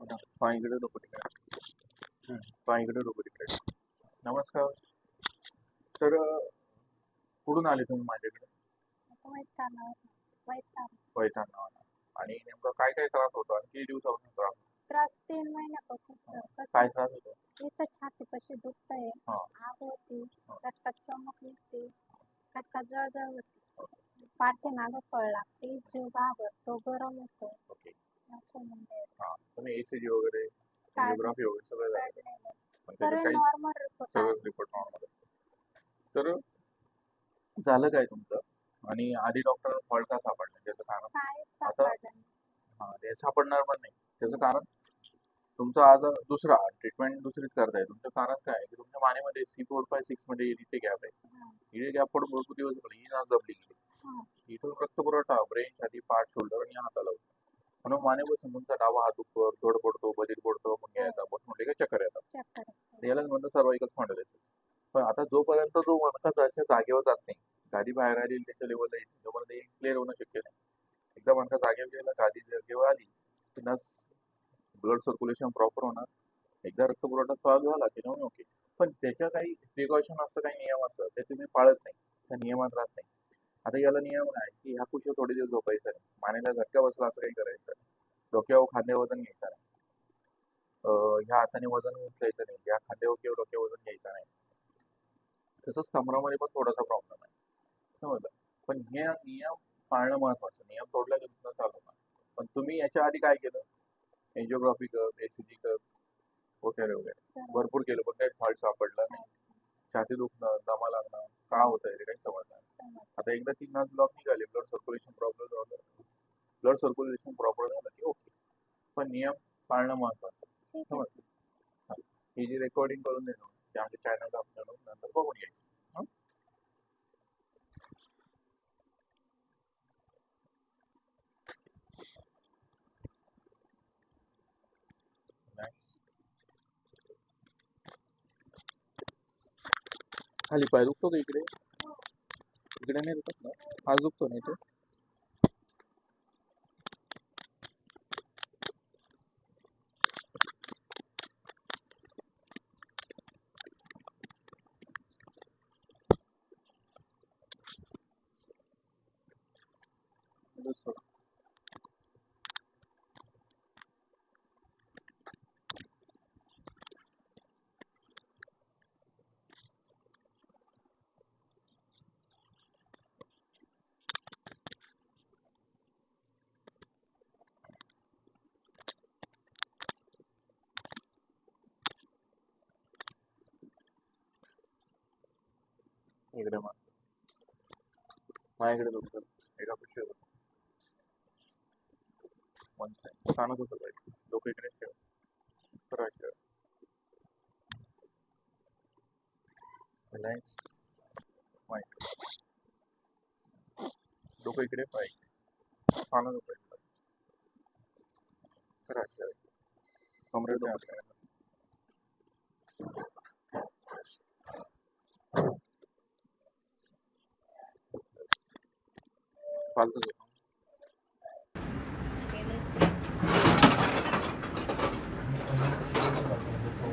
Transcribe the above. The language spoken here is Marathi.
डोकं तिकडे डोकं तिकडे नमस्कार. तर कुठून आले तुम्ही माझ्याकडे? पैठण नावाला आणि नेमकं काय काय त्रास होतो? आणि किती दिवसापासून त्रास होतो? त्रास तीन महिन्यापासून काय त्रास होतो? इथं छाती कशी दुखतंय. हा. आग होती. हा. कटकात चमक निघते कटकात जळजळ होती. पाठीमागं फळ लागते जीव घाबरतो गरम होतो ओके असं म्हणजे हा तुम्ही एसीजी वगैरे काय? सोनोग्राफी वगैरे सगळं झालं काढलेलं. पण सर्व त्याचे काही नॉर्मल रिपोर्ट सगळंच रिपोर्ट नॉर्मल तर झालं काय तुमचं आणि आधी डॉक्टर फॉल्ट का सापडलं त्याचं कारण काय आता- सापडलं नाही. हा ते सापडणार पण नाही त्याचं कारण तुमचं आज दुसरा ट्रीटमेंट दुसरीच करताय तुमचं कारण काय आहे की तुमच्या मानेमध्ये सी फोर फाय सिक्स मध्ये इथे गॅप आहे हा. इथे गॅप पडून भरपूर दिवस झाले ही दबली गेली हा. इथून रक्तपुरवठा ब्रेन छाती पाठ शोल्डर आणि हाताला होतो म्हणून मानेपासून तुमचा डावा हात दुखतो धड पडतो बधीर पडतो मग यायचा बस म्हणले का चक्कर येतात. यालाच म्हणतात सर्वाइकल स्पॉन्डिलायसिस पण आता जोपर्यंत जो मणका त्याच्या जागेवर जात नाही गादी बाहेर आली त्याच्या लेवलला येते तोपर्यंत क्लिअर होणं शक्य नाही. एकदा मणका जागेवर गेला गादी जागेवर आली की नस ब्लड सर्क्युलेशन प्रॉपर होणार. एकदा रक्तपुरवठा चालू झाला की नवीन ओके पण त्याच्या काही प्रिकॉशन असतं काही नियम असतात ते तुम्ही पाळत नाही. त्या नियमात राहत नाही. आता याला नियम आहे की ह्या कुशीवर थोडे दिवस झोपायचं नाही. मानेला झटका बसला असं काही करायचं नाही. डोक्यावर खांद्यावर वजन घ्यायचं नाही. ह्या हाताने वजन उचलायचं नाही. या खांद्यावर किंवा डोक्यावर वजन घ्यायचं नाही. तसंच कमरामध्ये पण थोडासा प्रॉब्लेम आहे. समजलं? पण हे नियम पाळणं महत्वाचं. नियम तोडला की तुमचं चालू होणार. पण तुम्ही याच्या आधी काय केलं? एन्जिओग्राफी कर एसीजी कर वगैरे वगैरे. भरपूर केलं पण काही फॉल्ट सापडला नाही. छाती दुखणं दमा लागणं का होत आहे ते काही नाही. आता एकदा ती नस ब्लॉक निघाली ब्लड सर्क्युलेशन प्रॉब्लेम झालं. ब्लड सर्क्युलेशन प्रॉपर झालं की ओके पण नियम पाळणं महत्वाचं समजलं? ही. जी रेकॉर्डिंग करून देणं ते आमच्या चॅनलला आपण नंतर बघून घ्यायचं. खाली पाय दुखतो का इकडे? इकडे नाही दुखत ना आज दुखतो ना इथे दुसरं. इकडे मा माझ्याकडे दुखतं एका पिशवीवर वन साईड कानात होतं पाहिजे लोक इकडेच ठेव. खरं ठेव रिलॅक्स माइंड डोकं इकडे पाहिजे कानात पाहिजे खरं ठेव आपल्याला चालतच होतो